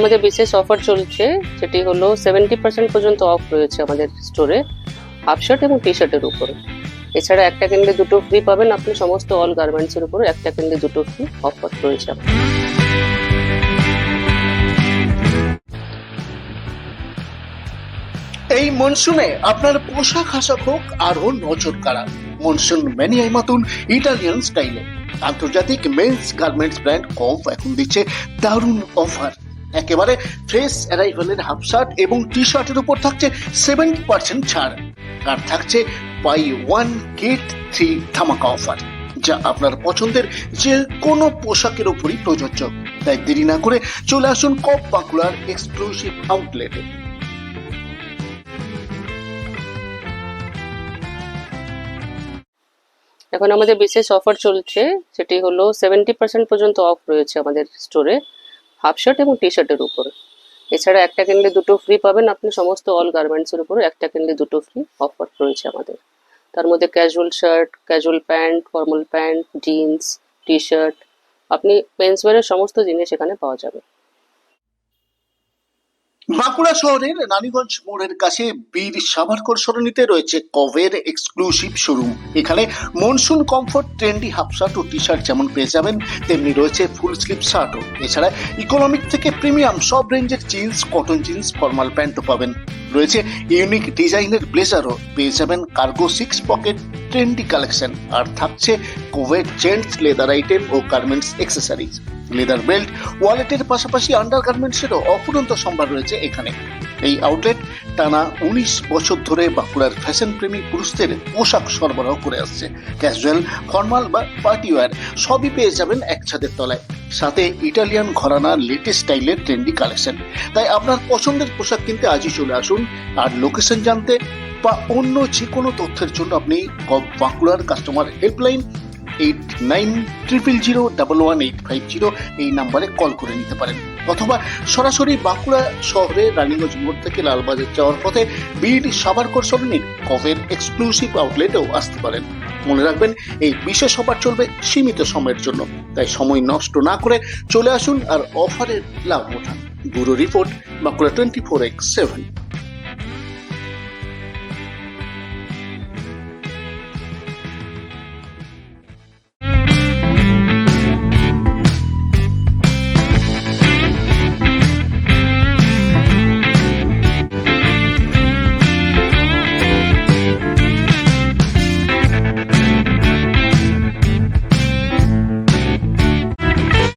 আমাদের বিশেষ অফার চলছে যেটি হলো সেভেন্টি পার্সেন্ট পর্যন্ত অফ রয়েছে আমাদের স্টোরে হাফ শার্ট এবং টি শার্টের উপরে। এছাড়া একটা কিনলে দুটো ফ্রি পাবেন আপনি সমস্ত অল গার্মেন্টসের উপরে একটা কিনলে দুটো ফ্রি অফার রয়েছে এই মনসুনে আপনার পোশাক, আশাক হোক আরও নজর কাড়া মনসুন ম্যানিয়াই মাতুন ইটালিয়ান স্টাইলে আন্তর্জাতিক মেন্স গার্মেন্টস ব্র্যান্ড কফ এখন দিচ্ছে দারুণ অফার একেবারে ফ্রেশ অ্যারাইভেলের হাফ শার্ট এবং টি শার্টের উপর থাকছে সেভেন্টি পার্সেন্ট ছাড়। আর থাকছে বাই ওয়ান গেট থ্রি ধামাকা অফার যা আপনার পছন্দের যে কোনো পোশাকের উপরই প্রযোজ্য। তাই দেরি না করে চলে আসুন কপ বাঁকুড়ার এক্সক্লুসিভ আউটলেটে এখন আমাদের বিশেষ অফার চলছে, সেটি হলো সেভেন্টি পার্সেন্ট পর্যন্ত অফ রয়েছে আমাদের স্টোরে হাফ শার্ট এবং টি শার্টের উপরে। এছাড়া একটা কিনলে দুটো ফ্রি পাবেন আপনি সমস্ত অল গার্মেন্টসের উপরে, একটা কিনলে দুটো ফ্রি অফার রয়েছে আমাদের। তার মধ্যে casual shirt casual pant formal pant jeans T shirt আপনি মেন্সওয়ারের সমস্ত জিনিস এখানে পাওয়া যাবে। বাঁকুড়া শহরের রানীগঞ্জ মোড়ের কাছে বীর সাভারকর সরণিতে রয়েছে কভের এক্সক্লুসিভ শোরুম এখানে monsoon comfort trendy half shirt ও টি শার্ট যেমন পেয়ে যাবেন, তেমনি রয়েছে ফুল স্লিভ শার্টও এছাড়া ইকোনমিক থেকে প্রিমিয়াম সব রেঞ্জের জিন্স কটন জিন্স ফর্মাল প্যান্টও পাবেন। রয়েছে ইউনিক ডিজাইনের ব্লেজারও পেয়ে যাবেন cargo six pocket trendy collection আর থাকছে কোভের জেন্টস লেদার আইটেম ও গার্মেন্টস অ্যাক্সেসরিজ লেদার বেল্ট ওয়ালেটের পাশাপাশি আন্ডার গার্মেন্টসেরও অফুরন্ত সম্ভার রয়েছে এখানে। এই আউটলেট টানা উনিশ বছর ধরে বাঁকুড়ার ফ্যাশন প্রেমী পুরুষদের পোশাক সরবরাহ করে আসছে। ক্যাজুয়াল ফর্মাল বা পার্টি ওয়্যার সবই পেয়ে যাবেন এক ছাদের তলায়। সাথে ইটালিয়ান ঘরানা লেটেস্ট স্টাইলের ট্রেন্ডি কালেকশন তাই আপনার পছন্দের পোশাক কিনতে আজই চলে আসুন। আর লোকেশন জানতে বা অন্য যে কোনো তথ্যের জন্য আপনি বাঁকুড়ার customer helpline eight nine triple zero double one eight five zero এই নাম্বারে কল করে নিতে পারেন। অথবা সরাসরি বাঁকুড়া শহরে রানীগঞ্জ মোড় থেকে লালবাজার যাওয়ার পথে বীর সাবারকর সরণির কফের এক্সক্লুসিভ আউটলেটেও আসতে পারেন। মনে রাখবেন, এই বিশেষ অফার চলবে সীমিত সময়ের জন্য। তাই সময় নষ্ট না করে চলে আসুন আর অফারের লাভ ওঠান। Bureau report Bankura twenty four X seven